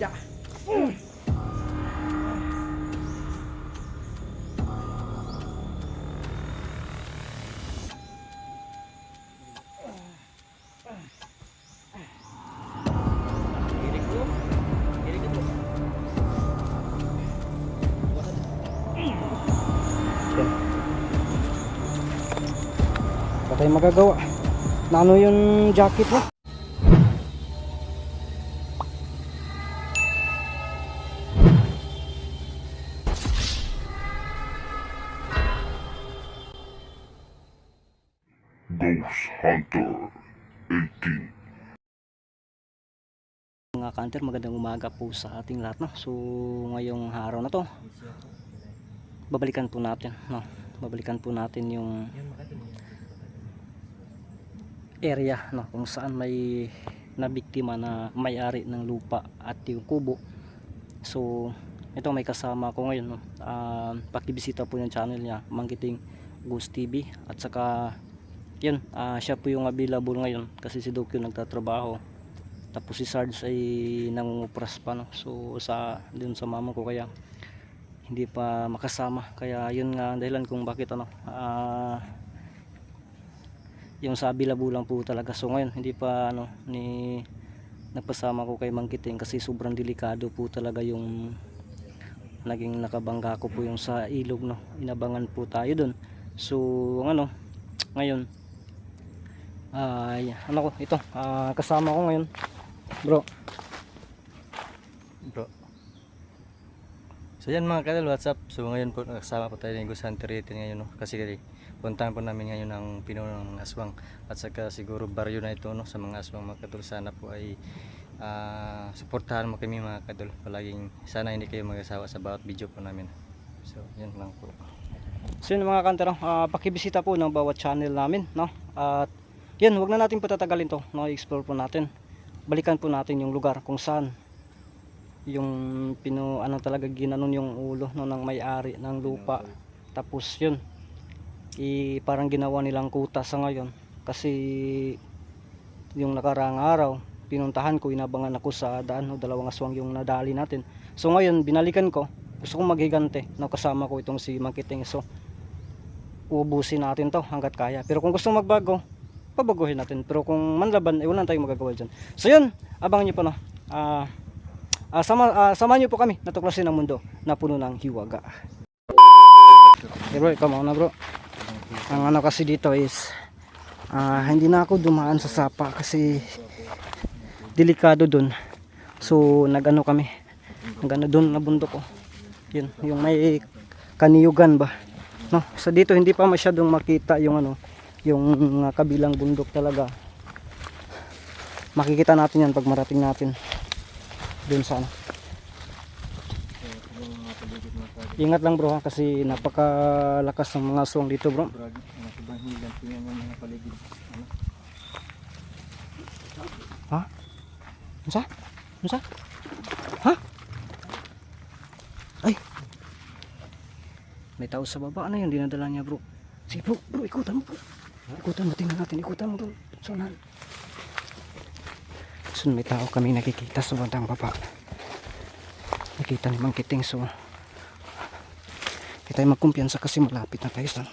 Yan. Wala tayong magagawa. Nano yung jacket mo? Ghost Hunter 18. Mga kanter, magandang umaga po sa ating lahat. No? So, ngayong araw na to, babalikan po natin. No? Babalikan po natin yung area no? kung saan may nabiktima na may-ari ng lupa at yung kubo. So, ito may kasama ko ngayon. No? Ah, pakibisita po yung channel niya, Mangkiting Ghost TV. At saka, yun, ah, siya po yung available ngayon kasi si Dokyo nagtatrabaho. Tapos si Sarge ay nangungupras pa no? So sa dun sa mama ko kaya hindi pa makasama. Kaya yun nga ang dahilan kung bakit ano ah yung sa Abilabu lang po talaga. So ngayon hindi pa ano ni nagpasama ko kay Mangkiting kasi sobrang delikado po talaga yung naging nakabangga ko po yung sa ilog no? Inabangan po tayo dun. So ano ngayon ay ano ko ito ah, kasama ko ngayon bro Bro. So yan mga kadal, what's up? So ngayon po nakasama po tayo ng Ghost Hunter 18 ngayon no? kasi puntahan po namin ngayon ang pinuno ng aswang at saka siguro baryo na ito no? sa mga aswang mga kadol sana po ay ah, suportahan mo kami mga kadol palaging sana hindi kayo mag-asawa sa bawat video po namin so yan lang po So yun mga kantero, ah, pakibisita po ng bawat channel namin, no? At yun, wag na natin patatagalin to, no? I-explore po natin. Balikan po natin yung lugar kung saan yung pino ano talaga ginanon yung ulo no ng may-ari ng lupa. Tapos yun, i parang ginawa nilang kuta sa ngayon kasi yung nakaraang araw pinuntahan ko inabangan ako sa daan no, dalawang aswang yung nadali natin so ngayon binalikan ko gusto kong maghigante no, kasama ko itong si Mangkiting so ubusin natin to hanggat kaya pero kung gusto magbago pabaguhin natin. Pero kung manlaban eh wala na tayong magagawa dyan. So yun. Abangan nyo po no? Ah ah, sama, ah, samahan nyo po kami natuklasin ang mundo na puno ng hiwaga. Okay bro ikaw muna bro. Ang ano kasi dito is ah, hindi na ako dumaan sa sapa kasi delikado dun. So nagano kami. Nagano dun na bundok ko yun yung may kaniyugan ba? No? Sa dito hindi pa masyadong makita yung ano yung ah, kabilang bundok talaga makikita natin yan pag marating natin dun sa ano ingat lang bro ha kasi napakalakas ng mga aswang dito bro ha Unsa? Unsa? Ha? Ay. May tao sa baba. Ano yung dinadala niya, bro? Sige, bro. Bro, ikutan mo, bro. Ikutan mo. Tingnan natin. Ikutan mo, bro. Sunan. So, may tao kami nakikita sa bandang baba. Nakita ni Mang Kiting. So, kita tayo magkumpiyansa kasi malapit na tayo sa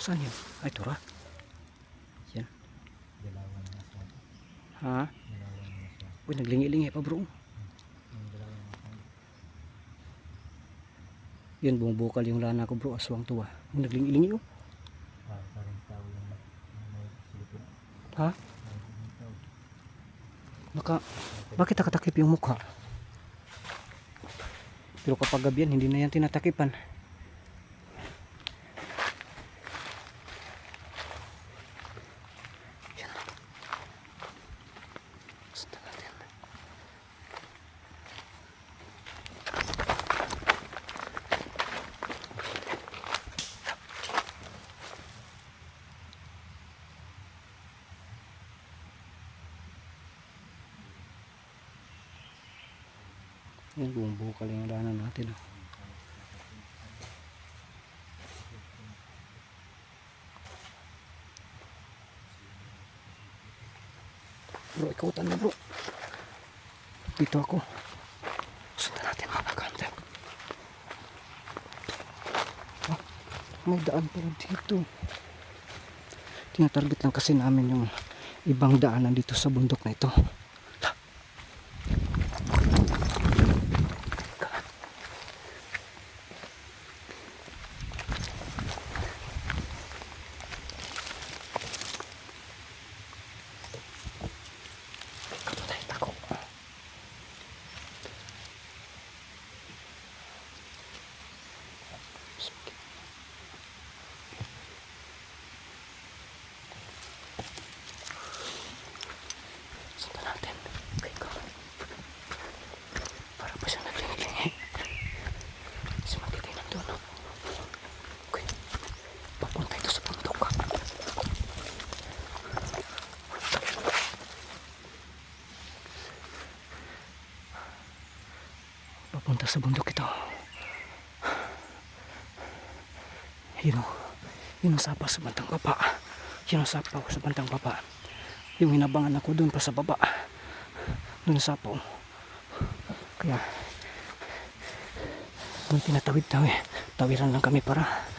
Saan yun? Ay, tura. Yan. Ha? Uy, naglingi-lingi pa bro. Yan, bumubukal yung lana ko bro. Aswang tuwa. Uy, naglingi-lingi oh. Ha? Baka, bakit nakatakip yung mukha? Pero kapag gabi yan, hindi na yan tinatakipan. Yan buong bukal yung lana natin. Oh. Bro, ikutan mo bro. Dito ako. Sundan natin mga baganda. Ah, may daan pala dito. Tinatarget lang kasi namin yung ibang daanan dito sa bundok na ito. Sa bundok ito. Yun o. Yun ang sapa sa bantang baba. Yun ang sapa sa bantang baba. Yung hinabangan ako doon pa sa baba. Doon sa sapo. Kaya, doon tinatawid tawi. Tawiran lang kami para.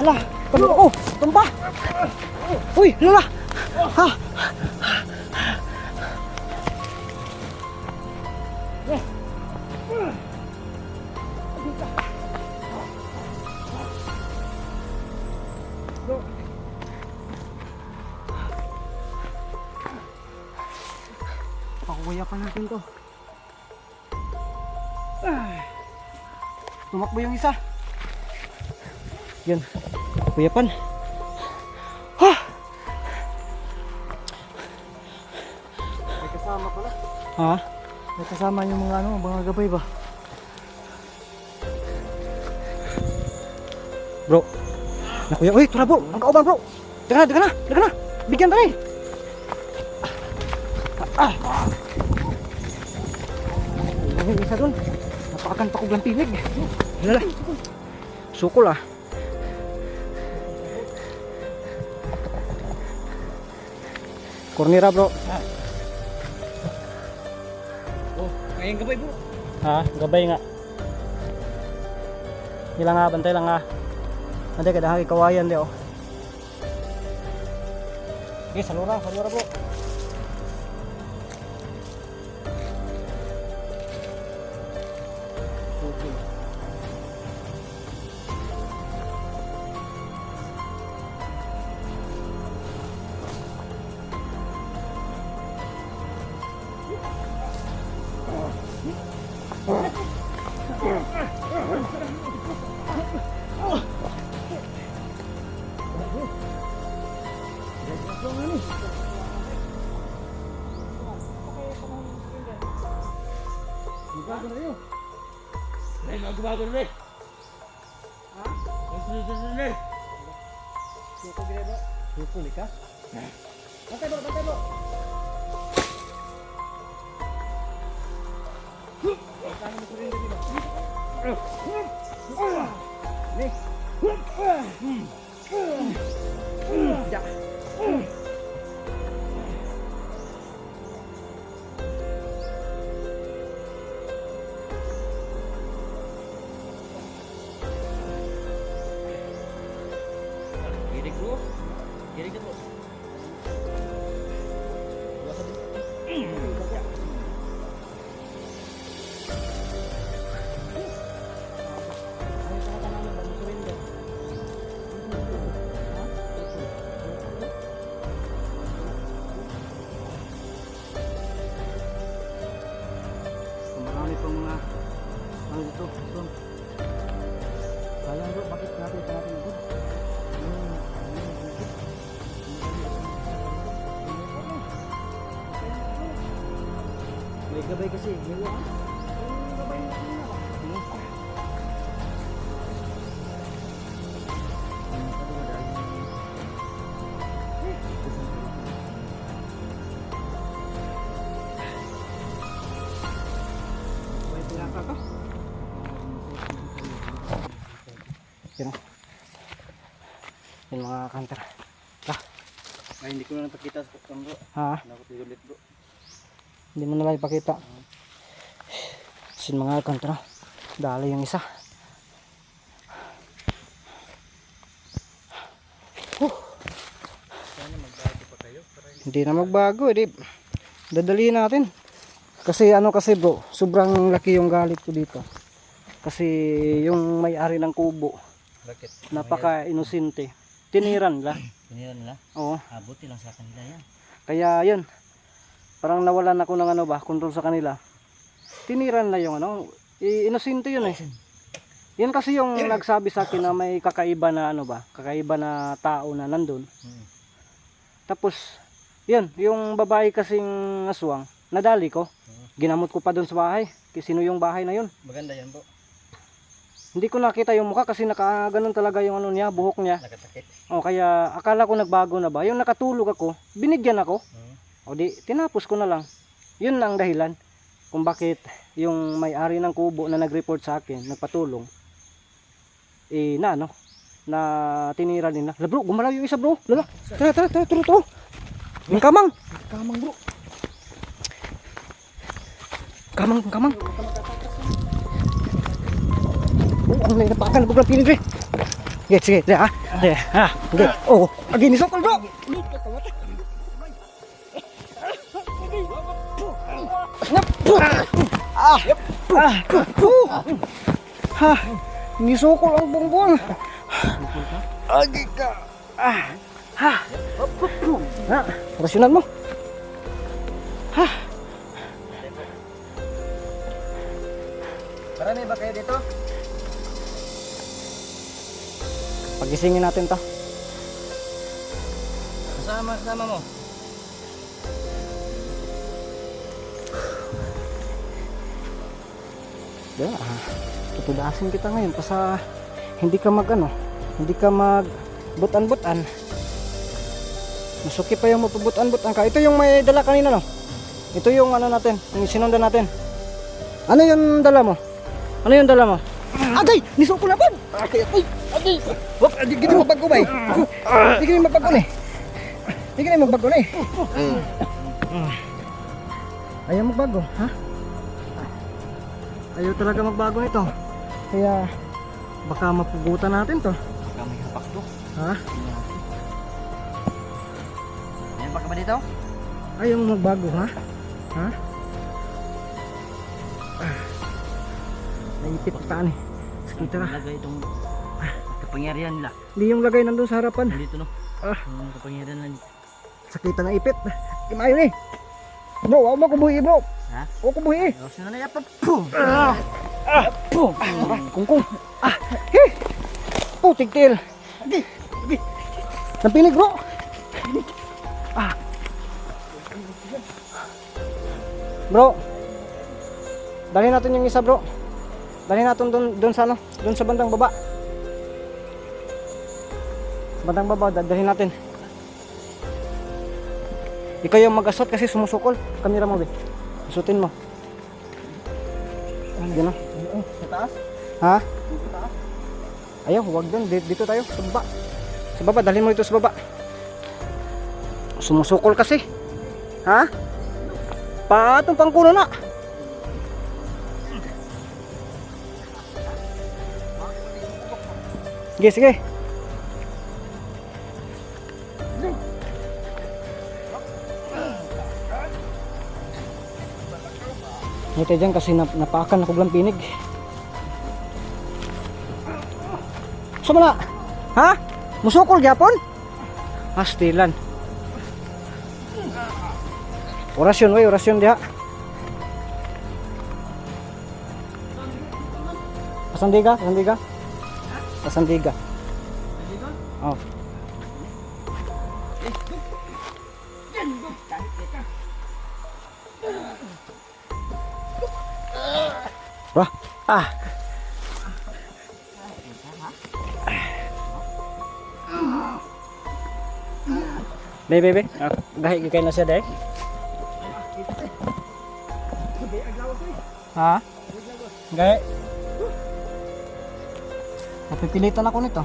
Ala, tama ko. Tumba. Uy, lala. Ha. Pa natin to. Ay. Tumakbo yung isa. Yan. Kuyapan. Ha! May kasama pala. Ha? May kasama yung mga ano, mga gabay ba? Bro. Nakuya, uy, tara bro. Ang kauban bro. Daga na, daga na, daga na. Bigyan tayo. Ay, isa dun. Napakakanta ko lang pinig. Lala. Sukol ah. Cornera bro. Ngayon gabay bro. Ha, gabay nga. Ilang nga, bantay lang nga. Ande kada hagi kawayan di oh. Okay, salura, salura bro. Sukul ka? Bantay bro, bantay bro. Girig Sayang bro, bakit natin pa natin ito? May gabay kasi, may uwan. Yun. Yung mga kanter. Ay hindi ko na napakita sa kang bro. Ha? Nakapigulit bro. Hindi mo nalang ipakita. Sin mga kanter. Dali yung isa. Huh. Hindi na magbago, eh. Dadaliin natin. Kasi ano kasi bro, sobrang laki yung galit ko dito. Kasi yung may-ari ng kubo, Bakit? napaka inosente. Tiniran nila. Pinira nila. Oo. Abuti lang sa kanila yan. Kaya yun, parang nawalan ako ng ano ba, control sa kanila. Tiniran na yung ano, inosente yun eh. Yan kasi yung nagsabi sa akin na may kakaiba na ano ba, kakaiba na tao na nandun. Hmm. Tapos, yun, yung babae kasing aswang, nadali ko. Ginamot ko pa doon sa bahay. Kasi sino yung bahay na yun? Maganda yan bro. Hindi ko nakita yung mukha kasi naka ganun talaga yung ano niya, buhok niya. Nakatakit. O kaya akala ko nagbago na ba? Yung nakatulog ako, binigyan ako. Hmm. O di, tinapos ko na lang. Yun ang dahilan kung bakit yung may-ari ng kubo na nag-report sa akin, nagpatulong, eh na ano, na tinira nila. La bro, gumalaw yung isa bro. Lala, tara, tara, tara, tara, tara. Yung kamang. Kamang bro. Kamang, kamang. Oh, ang nainapakan, bro, pinig eh. Sige, sige, sige, ha? Sige, ha? Sige. Bro. Ah! Ah! Uh! Ha! Nisukol ang bongbong. Agi ka. Ah! Ha! Ha! Rasyonan mo. Ha! Marami ba kayo dito? Pagisingin natin to. Kasama, kasama mo. Diba? ah, Tutudasin kita ngayon pa sa hindi ka mag ano, hindi ka mag butan-butan. Masuki pa yung mapabutan-butan ka. Ito yung may dala kanina no. Ito yung ano natin, yung sinundan natin. Ano yung dala mo? Ano yung dala mo? Agay! Nisuko na po! Agay! Agay! Wap! Di gini magbago ba eh? Di gini magbago na eh. Di gini magbago na eh. Ayaw magbago, ha? Ayaw talaga magbago nito. Kaya baka mapugutan natin to. Baka may hapak to. Ha? Ayan pa ka ba dito? Ayaw magbago, ha? Ha? Ah. Naipit pa ni. Sakita na. Lagay itong kapangyarihan nila. Hindi yung lagay nandun sa harapan. Dito no. Ah. Yung kapangyarihan nila. Sakita na ipit. Kimayo ni. Bro, ako mo kubuhi bro. Ha? Ako kubuhi. Ayos na na yapap. Ah! Ah! Boom! Ah! Kungkung. Ah! He! Putik tail. Napinig bro. Ah! Bro. Dali natin yung isa bro. Dali natin doon doon sa ano, doon sa bandang baba. Bandang baba, dadalhin natin. Ikaw yung mag-asot kasi sumusukol. Kamera mo, be. Asutin mo. Yan na. Sa taas? Ha? Ayaw, huwag doon. Dito, dito tayo, sa baba. Sa baba, dalhin mo ito sa baba. Sumusukol kasi. Ha? Patong pangkulo na. Sige, sige. Ngiti dyan kasi nap napakan ako blang pinig. Sa na? Ha? Musukol gyapon? Pastilan. Orasyon way, orasyon diha. Pasandiga, pasandiga. Pasandiga. Oh. Wah, ah. Be, be, be. Ah, gahi gikay na siya, dek. Ha? Gahi. Napipilitan ako nito.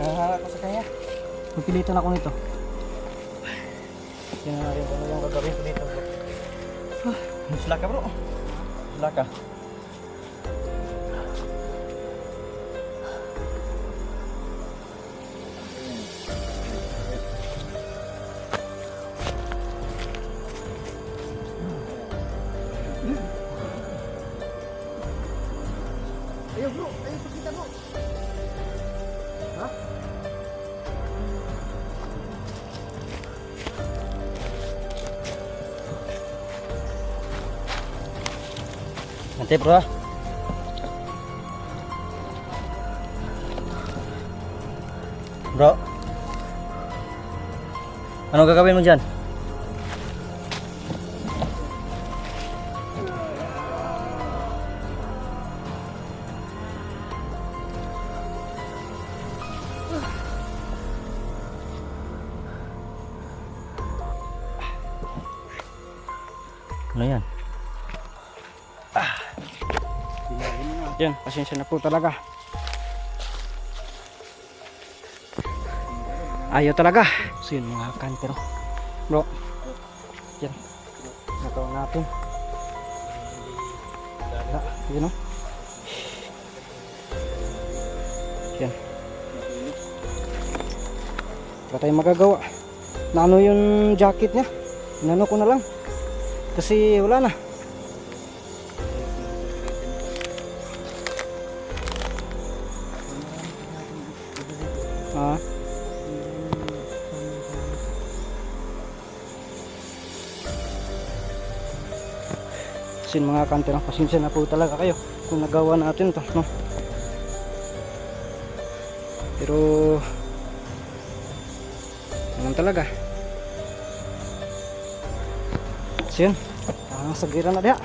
Nahaharap ko sa kanya. Napipilitan ako nito. Tingnan natin kung ano yung gagawin ko dito. Bro. Musla ka bro. Musla Nanti bro. Bro. Ano gagawin mo dyan? Pasensya na po talaga. Ayaw talaga. So yun mga kantero. Bro. Yan. Nagawa natin. Wala, Yun o. Yan. Wala tayong magagawa. Naano yung jacket niya. Inano ko na lang. Kasi wala na. Sin mga kantero, pasensya na po talaga kayo kung nagawa natin to, no? Pero naman talaga. So yun, ah, sagira na diha.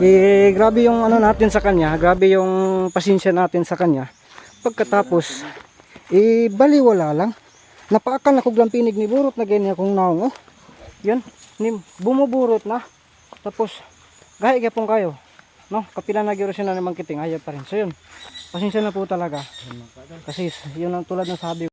Eh, grabe yung ano natin sa kanya, grabe yung pasensya natin sa kanya. Pagkatapos, eh, baliwala lang. Napaakan ako lang pinig ni burot na ganyan kung naong, oh. Ni, bumuburot na. Tapos, gahi kaya pong kayo. No, kapila na gyud siya na kiting, ayaw pa rin. So yun, pasensya na po talaga. Kasi yun ang tulad ng sabi